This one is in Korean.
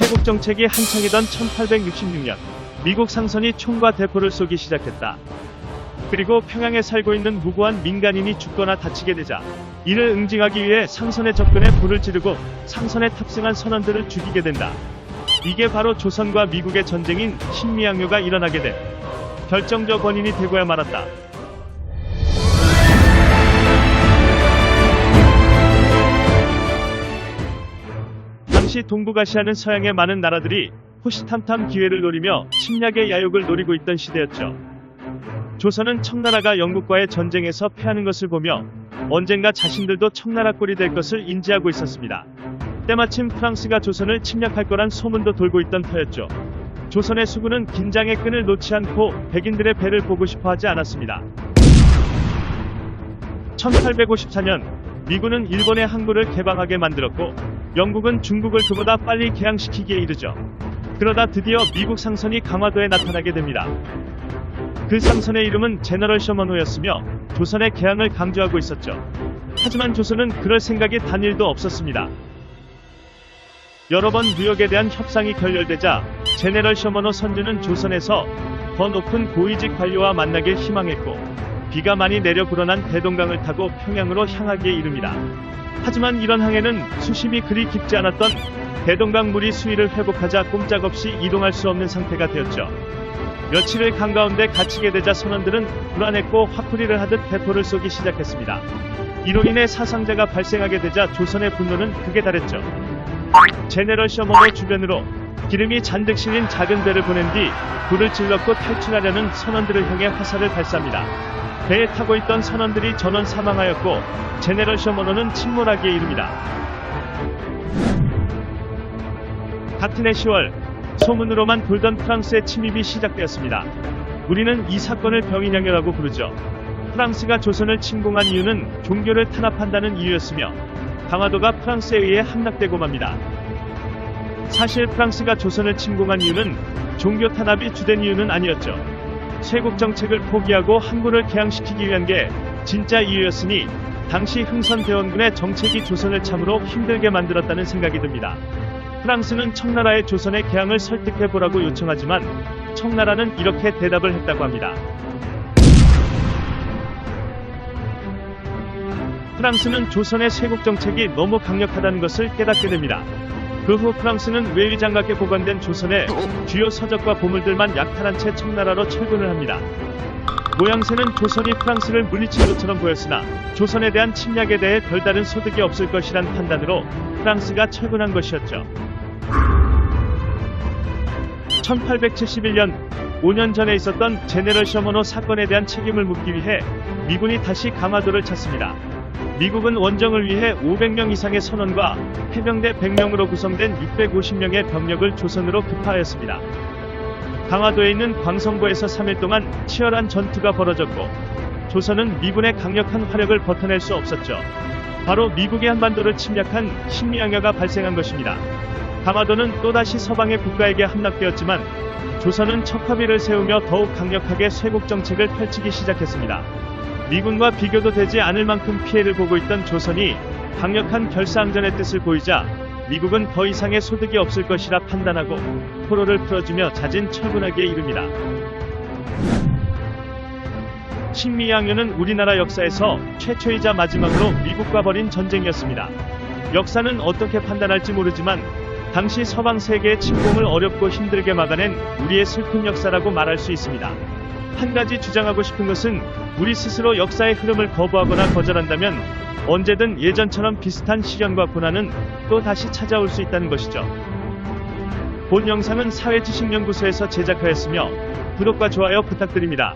쇄국 정책이 한창이던 1866년 미국 상선이 총과 대포를 쏘기 시작했다. 그리고 평양에 살고 있는 무고한 민간인이 죽거나 다치게 되자 이를 응징하기 위해 상선에 접근해 불을 지르고 상선에 탑승한 선원들을 죽이게 된다. 이게 바로 조선과 미국의 전쟁인 신미양요가 일어나게 된 결정적 원인이 되고야 말았다. 당시 동북아시아는 서양의 많은 나라들이 호시탐탐 기회를 노리며 침략의 야욕을 노리고 있던 시대였죠. 조선은 청나라가 영국과의 전쟁에서 패하는 것을 보며 언젠가 자신들도 청나라 꼴이 될 것을 인지하고 있었습니다. 때마침 프랑스가 조선을 침략할 거란 소문도 돌고 있던 터였죠. 조선의 수군은 긴장의 끈을 놓지 않고 백인들의 배를 보고 싶어 하지 않았습니다. 1854년 미군은 일본의 항구를 개방하게 만들었고 영국은 중국을 그보다 빨리 개항시키기에 이르죠. 그러다 드디어 미국 상선이 강화도에 나타나게 됩니다. 그 상선의 이름은 제너럴 셔먼호였으며 조선의 개항을 강조하고 있었죠. 하지만 조선은 그럴 생각이 단일도 없었습니다. 여러 번 무역에 대한 협상이 결렬되자 제네럴 셔먼호 선주는 조선에서 더 높은 고위직 관료와 만나길 희망했고 비가 많이 내려 불어난 대동강을 타고 평양으로 향하기에 이릅니다. 하지만 이런 항해는 수심이 그리 깊지 않았던 대동강 물이 수위를 회복하자 꼼짝없이 이동할 수 없는 상태가 되었죠. 며칠을 강 가운데 갇히게 되자 선원들은 불안했고 화풀이를 하듯 대포를 쏘기 시작했습니다. 이로 인해 사상자가 발생하게 되자 조선의 분노는 극에 달했죠. 제네럴 셔먼호 주변으로 기름이 잔뜩 실린 작은 배를 보낸 뒤 불을 질렀고 탈출하려는 선원들을 향해 화살을 발사합니다. 배에 타고 있던 선원들이 전원 사망하였고 제네럴 셔먼호는 침몰하기에 이릅니다. 같은 해 10월 소문으로만 돌던 프랑스의 침입이 시작되었습니다. 우리는 이 사건을 병인양요라고 부르죠. 프랑스가 조선을 침공한 이유는 종교를 탄압한다는 이유였으며 강화도가 프랑스에 의해 함락되고 맙니다. 사실 프랑스가 조선을 침공한 이유는 종교 탄압이 주된 이유는 아니었죠. 쇄국 정책을 포기하고 항구를 개항시키기 위한 게 진짜 이유였으니 당시 흥선대원군의 정책이 조선을 참으로 힘들게 만들었다는 생각이 듭니다. 프랑스는 청나라의 조선의 개항을 설득해보라고 요청하지만 청나라는 이렇게 대답을 했다고 합니다. 프랑스는 조선의 쇄국 정책이 너무 강력하다는 것을 깨닫게 됩니다. 그 후 프랑스는 외위 장갑에 보관된 조선의 주요 서적과 보물들만 약탈한 채 청나라로 철군을 합니다. 모양새는 조선이 프랑스를 물리친 것처럼 보였으나 조선에 대한 침략에 대해 별다른 소득이 없을 것이란 판단으로 프랑스가 철군한 것이었죠. 1871년 5년 전에 있었던 제네럴 셔먼호 사건에 대한 책임을 묻기 위해 미군이 다시 강화도를 찾습니다. 미국은 원정을 위해 500명 이상의 선원과 해병대 100명으로 구성된 650명의 병력을 조선으로 급파하였습니다. 강화도에 있는 광성고에서 3일 동안 치열한 전투가 벌어졌고 조선은 미군의 강력한 화력을 버텨낼 수 없었죠. 바로 미국의 한반도를 침략한 신미양야가 발생한 것입니다. 강화도는 또다시 서방의 국가에게 함락되었지만 조선은 척화비를 세우며 더욱 강력하게 쇄국 정책을 펼치기 시작했습니다. 미군과 비교도 되지 않을 만큼 피해를 보고 있던 조선이 강력한 결사항전의 뜻을 보이자 미국은 더 이상의 소득이 없을 것이라 판단하고 포로를 풀어주며 자진 철군하기에 이릅니다. 신미양요는 우리나라 역사에서 최초이자 마지막으로 미국과 벌인 전쟁이었습니다. 역사는 어떻게 판단할지 모르지만 당시 서방 세계의 침공을 어렵고 힘들게 막아낸 우리의 슬픈 역사라고 말할 수 있습니다. 한 가지 주장하고 싶은 것은 우리 스스로 역사의 흐름을 거부하거나 거절한다면 언제든 예전처럼 비슷한 시련과 고난은 또 다시 찾아올 수 있다는 것이죠. 본 영상은 사회지식연구소에서 제작하였으며 구독과 좋아요 부탁드립니다.